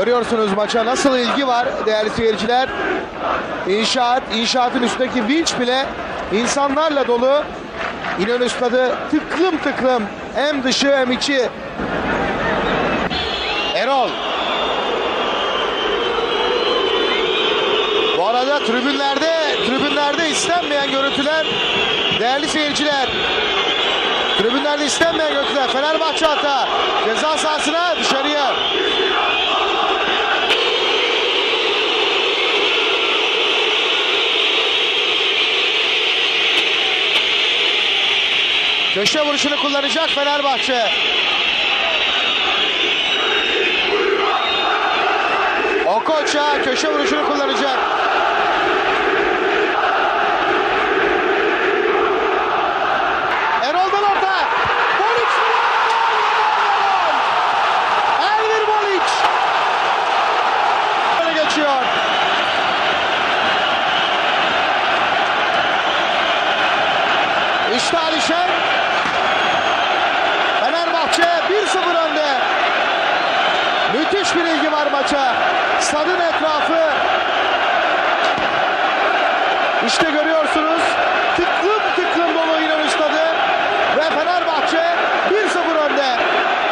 Görüyorsunuz maça nasıl ilgi var değerli seyirciler. İnşaat, inşaatın üstündeki vinç bile insanlarla dolu. İnönü Stadı tıklım tıklım hem dışı hem içi. Erol. Bu arada tribünlerde tribünlerde istenmeyen görüntüler değerli seyirciler. Tribünlerde istenmeyen görüntüler. Fenerbahçe hata. Ceza sahasına dışarıya. Köşe vuruşunu kullanacak Fenerbahçe. Okocha köşe vuruşunu kullanacak. İşte Alişen. Fenerbahçe 1-0 önde. Müthiş bir ilgi var maça. Stadın etrafı. İşte görüyorsunuz.